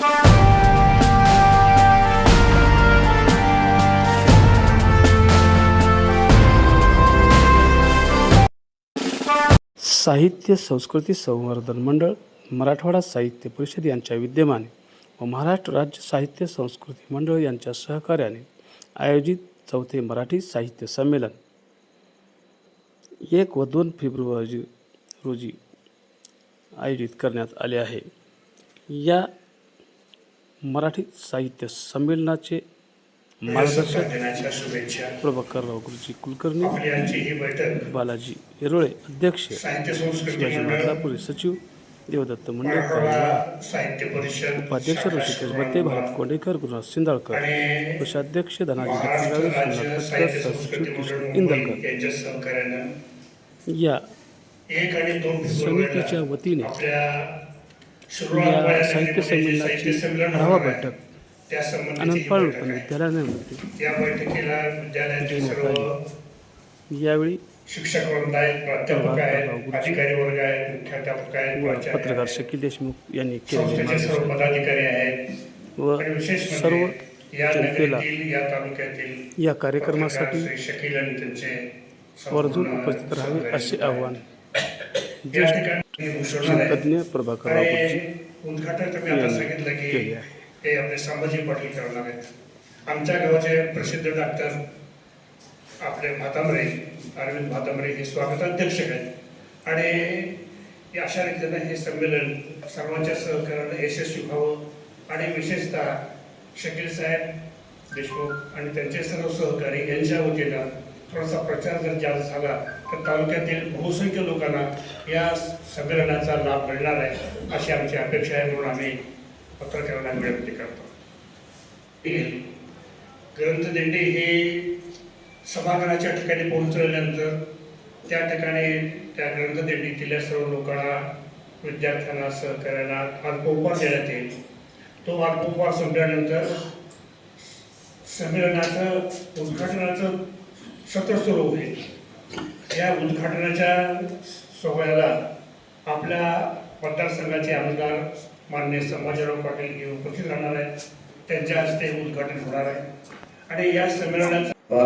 साहित्य संस्कृती संवर्धन मंडळ मराठवाडा साहित्य परिषद यांच्या विद्यमाने व महाराष्ट्र राज्य साहित्य संस्कृती मंडळ यांच्या सहकार्याने आयोजित चौथे मराठी साहित्य संमेलन. एक व दोन फेब्रुवारी रोजी आयोजित करण्यात आले आहे. या मराठी साहित्य संमेलनाचे मार्गदर्शक प्रभाकरराव गुरुजी कुलकर्णी बालाजी येरोळे अध्यक्ष शिवाजी माधलापुरे सचिव देवदत्त परिषद उपाध्यक्ष ऋषिकेश बत्ते भारत कोंडेकर गुरुनाथ सिंदाळकर कोषाध्यक्ष धनाजी सोमनाथ इंदलकर. सहकार्यानं या समितीच्या वतीने या वयाच्या साहित्य संमेलनाची संमेलन आढावा. बैठक आनंद पाळ बैठक आहे. विद्यालयामध्ये या बैठकीला विद्यालयातील सर्व यावेळी शिक्षक वृंद आहेत प्राध्यापक आहेत अधिकारी वर्ग आहेत मुख्याध्यापक आहेत पत्रकार. शकील देशमुख यांनी केलेले सर्व पदाधिकारी आहेत व सर्व म्हणजे या जनतेला या तालुक्यातील या कार्यक्रमासाठी शकील आणि त्यांचे वर्जून उपस्थित राहावे असे. आव्हान आणि गुरुजी उद्घाटन तुम्ही आता सांगितलं की हे आपले संभाजी पाटील करणार आहेत. आमच्या गावाचे प्रसिद्ध डॉक्टर आपले भातांबरे अरविंद भातांबरे हे स्वागताध्यक्ष आहेत. आणि या अशा रीतीनं हे संमेलन सर्वांच्या सहकार्यानं यशस्वी व्हावं. आणि विशेषतः शकील साहेब देशमुख आणि त्यांचे सर्व सहकारी यांच्या वतीनं थोडासा प्रचार जर जास्त झाला तर तालुक्यातील बहुसंख्य लोकांना या संमेलनाचा लाभ मिळणार आहे अशी आमची अपेक्षा आहे म्हणून आम्ही पत्रकारांना विनंती करतो. ग्रंथदिंडी हे सभागृहाच्या ठिकाणी पोहोचल्यानंतर त्या ठिकाणी त्या ग्रंथदिंडीतील सर्व लोकांना विद्यार्थ्यांना सहकार्यांना अल्पोपहार देण्यात येईल. तो अल्पोपहार संपल्यानंतर संमेलनाचं उद्घाटनाचं सत्र सुरू होईल या उद्घाटनाच्या सोहळ्याला आपल्या मतदारसंघाचे आमदार मान्य संभाजीराव पाटील हे उपस्थित राहणार आहेत. त्यांच्या हस्ते उद्घाटन होणार आहे. आणि या संमेलनाचा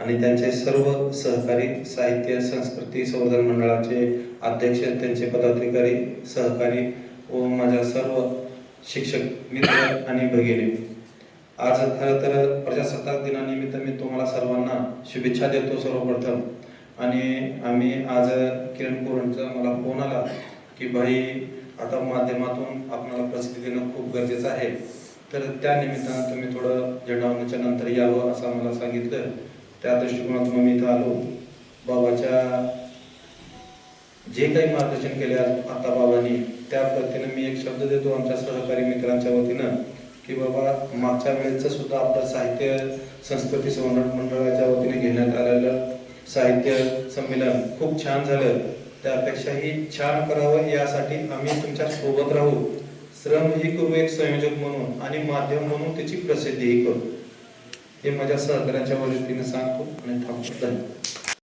आणि त्यांचे सर्व सहकारी साहित्य संस्कृती संवर्धन मंडळाचे अध्यक्ष त्यांचे पदाधिकारी सहकारी व माझ्या सर्व शिक्षक मित्र आणि भगिनी. आज खरं तर प्रजासत्ताक दिनानिमित्त मी तुम्हाला सर्वांना शुभेच्छा देतो सर्वप्रथम. आणि आम्ही आज किरण पोरांचा मला फोन आला की भाई आता माध्यमातून आपल्याला प्रसिद्धी देणं खूप गरजेचं आहे. तर त्या निमित्तानं तुम्ही थोडं झेंडावण्याच्या नंतर यावं असं मला सांगितलं. त्या दृष्टिकोनातून मी इथं आलो. बाबाच्या जे काही मार्गदर्शन केले आता बाबांनी त्या पद्धतीनं मी एक शब्द देतो आमच्या सहकारी मित्रांच्या वतीनं. की बाबा मागच्या वेळेचं सुद्धा आपलं साहित्य संस्कृती संवर्धन मंडळाच्या वतीने घेण्यात आलेलं साहित्य संमेलन खूप छान झालं. त्यापेक्षाही छान करावं यासाठी आम्ही तुमच्यासोबत राहू. श्रमही करू एक संयोजक म्हणून आणि माध्यम म्हणून त्याची प्रसिद्धीही करू. हे माझ्या सहकार्याच्या वतीने सांगतो आणि थांबतो. धन्यवाद.